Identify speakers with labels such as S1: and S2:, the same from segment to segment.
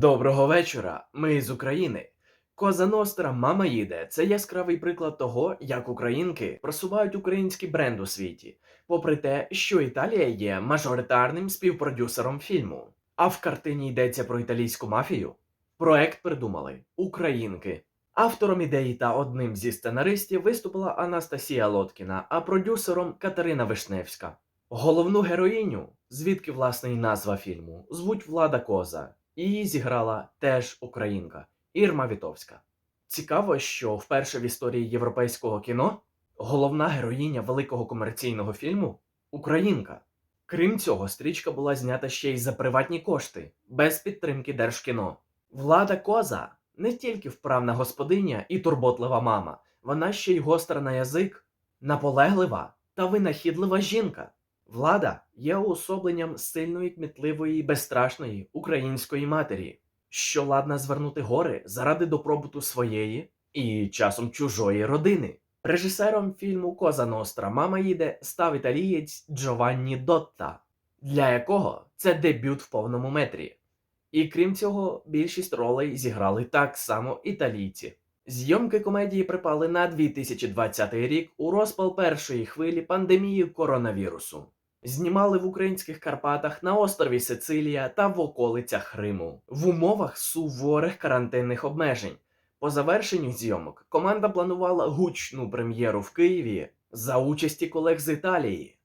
S1: Доброго вечора. Ми з України. Коза Ностра, мама їде. Це яскравий приклад того, як українки просувають український бренд у світі, попри те, що Італія є мажоритарним співпродюсером фільму. А в картині йдеться про італійську мафію. Проект придумали українки. Автором ідеї та одним зі сценаристів виступила Анастасія Лоткіна, а продюсером Катерина Вишневська. Головну героїню, звідки власне і назва фільму, звуть Влада Коза. Її зіграла теж українка Ірма Вітовська. Цікаво, що вперше в історії європейського кіно головна героїня великого комерційного фільму українка. Крім цього, стрічка була знята ще й за приватні кошти, без підтримки Держкіно. Влада Коза не тільки вправна господиня і турботлива мама, вона ще й гостра на язик, наполеглива та винахідлива жінка. Влада є уособленням сильної, кмітливої, безстрашної української матері, що ладна звернути гори заради добробуту своєї і часом чужої родини. Режисером фільму Коза Ностра Мама їде став італієць Джованні Дотта, для якого це дебют в повному метрі. І крім цього, більшість ролей зіграли так само італійці. Зйомки комедії припали на 2020 рік у розпал першої хвилі пандемії коронавірусу. Знімали в українських Карпатах на острові Сицилія та в околицях Риму в умовах суворих карантинних обмежень. По завершенню зйомок команда планувала гучну прем'єру в Києві за участі колег з Італії.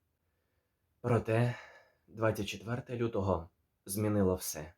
S1: Проте 24 лютого змінило все.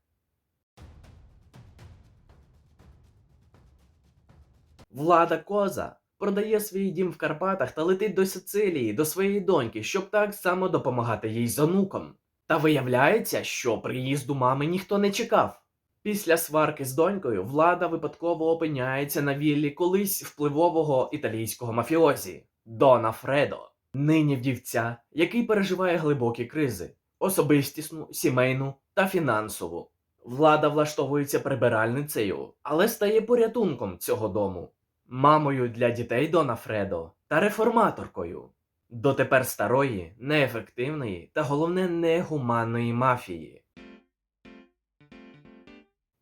S1: Влада Коза продає свій дім в Карпатах та летить до Сицилії, до своєї доньки, щоб так само допомагати їй з онуком. Та виявляється, що приїзду мами ніхто не чекав. Після сварки з донькою влада випадково опиняється на віллі колись впливового італійського мафіозі Дона Фредо, нині вдівця, який переживає глибокі кризи особистісну, сімейну та фінансову. Влада влаштовується прибиральницею, але стає порятунком цього дому, мамою для дітей Дона Фредо та реформаторкою дотепер старої, неефективної та головне негуманної мафії.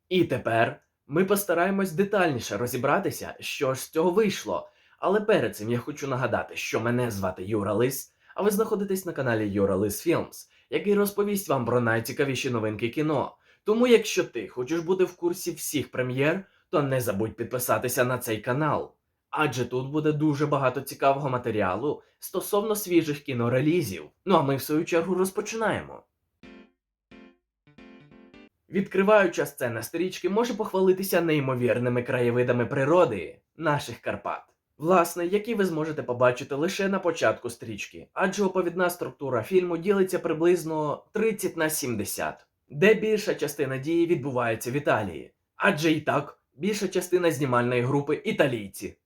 S1: І тепер ми постараємось детальніше розібратися, що ж з цього вийшло. Але перед цим я хочу нагадати, що мене звати Юра Лис, а ви знаходитесь на каналі Юра Лис Філмс, який розповість вам про найцікавіші новинки кіно. Тому, якщо ти хочеш бути в курсі всіх прем'єр, то не забудь підписатися на цей канал. Адже тут буде дуже багато цікавого матеріалу стосовно свіжих кінорелізів. Ну а ми в свою чергу розпочинаємо. Відкриваюча сцена стрічки може похвалитися неймовірними краєвидами природи наших Карпат. Власне, які ви зможете побачити лише на початку стрічки, адже оповідна структура фільму ділиться приблизно 30 на 70, де більша частина дії відбувається в Італії, адже і так більша частина знімальної групи італійці.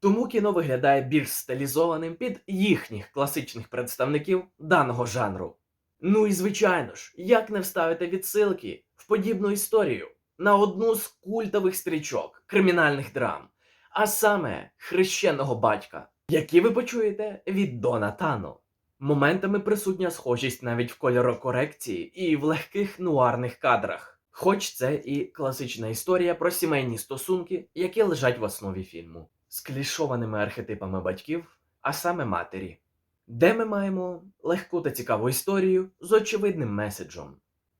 S1: Тому кіно виглядає більш стилізованим під їхніх класичних представників даного жанру. Ну і звичайно ж, як не вставити відсилки в подібну історію на одну з культових стрічок кримінальних драм, а саме хрещеного батька, які ви почуєте від Дона Тано. Моментами присутня схожість навіть в кольорокорекції і в легких нуарних кадрах. Хоч це і класична історія про сімейні стосунки, які лежать в основі фільму, з клішованими архетипами батьків, а саме матері, де ми маємо легку та цікаву історію з очевидним меседжем,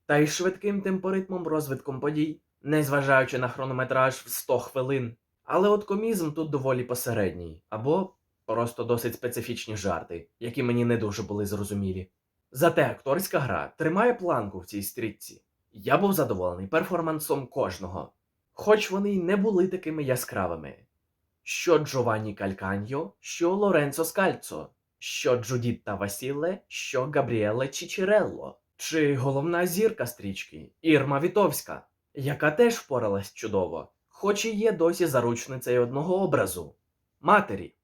S1: та й швидким темпоритмом розвитком подій, незважаючи на хронометраж в 100 хвилин. Але от комізм тут доволі посередній, або просто досить специфічні жарти, які мені не дуже були зрозумілі. Зате акторська гра тримає планку в цій стрічці. Я був задоволений перформансом кожного, хоч вони й не були такими яскравими. Що Джованні Кальканьо, що Лоренцо Скальцо, що Джудітта Васіле, що Габріеле Чічерелло, чи головна зірка стрічки Ірма Вітовська, яка теж впоралась чудово, хоч і є досі заручницею одного образу матері.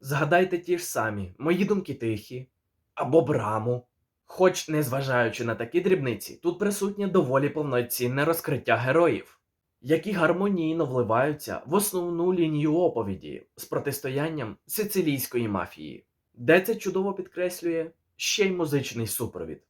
S1: Згадайте ті ж самі мої думки тихі або браму. Хоч, незважаючи на такі дрібниці, тут присутнє доволі повноцінне розкриття героїв, які гармонійно вливаються в основну лінію оповіді з протистоянням сицилійської мафії, де це чудово підкреслює ще й музичний супровід.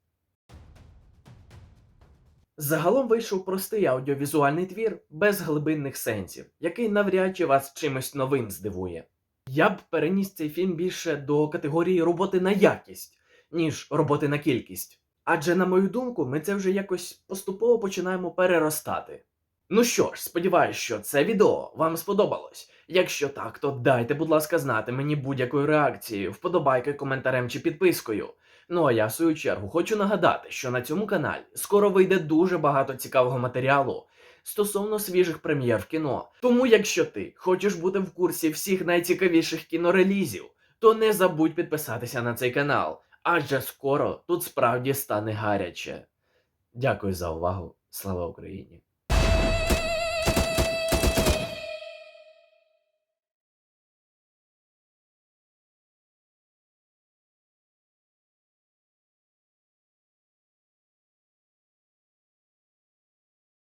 S1: Загалом вийшов простий аудіовізуальний твір без глибинних сенсів, який навряд чи вас чимось новим здивує. Я б переніс цей фільм більше до категорії роботи на якість, ніж роботи на кількість. Адже, на мою думку, ми це вже якось поступово починаємо переростати. Ну що ж, сподіваюсь, що це відео вам сподобалось. Якщо так, то дайте, будь ласка, знати мені будь-якою реакцією, вподобайкою, коментарем чи підпискою. Ну а я в свою чергу хочу нагадати, що на цьому каналі скоро вийде дуже багато цікавого матеріалу стосовно свіжих прем'єр в кіно. Тому, якщо ти хочеш бути в курсі всіх найцікавіших кінорелізів, то не забудь підписатися на цей канал, адже скоро тут справді стане гаряче. Дякую за увагу. Слава Україні!